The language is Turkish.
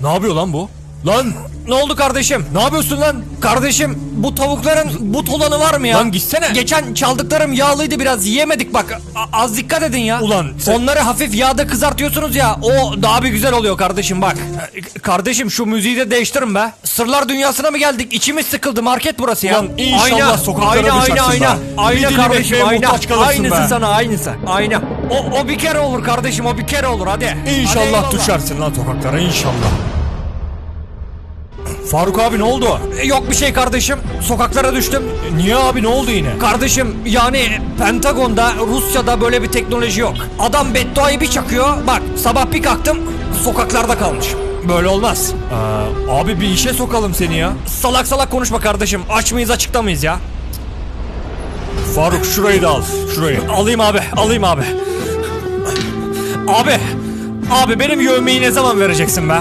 Ne yapıyor lan bu? Lan Ne oldu kardeşim? ne yapıyorsun lan? Kardeşim bu tavukların but olanı var mı ya? Lan gitsene. Geçen çaldıklarım yağlıydı biraz yiyemedik bak. A- az dikkat edin ya. Ulan sen- Onları hafif yağda kızartıyorsunuz ya. O daha bir güzel oluyor kardeşim bak. Kardeşim şu müziği de değiştirin be. Sırlar dünyasına mı geldik? İçimiz sıkıldı market burası ya. Ulan inşallah sokaklara ayna, ayna, düşersin ayna, be. ayna. Kardeşim ekmeğe ayna. muhtaç kalırsın Aynısı be. sana aynısı. Ayna. O, o bir kere olur kardeşim o bir kere olur hadi. Hadi İnşallah eyvallah. düşersin lan sokaklara inşallah. Faruk abi ne oldu? E, Yok bir şey kardeşim. Sokaklara düştüm. Niye abi ne oldu yine? Kardeşim yani Pentagon'da Rusya'da böyle bir teknoloji yok. Adam bedduayı bir çakıyor. Bak sabah bir kalktım sokaklarda kalmış. Böyle olmaz. Aa, abi bir işe sokalım seni ya. Salak salak konuşma kardeşim. Aç mıyız açıkta mıyız ya? Faruk şurayı da al. Şurayı. Alayım abi alayım abi. Abi. Abi benim yövmeyi ne zaman vereceksin be?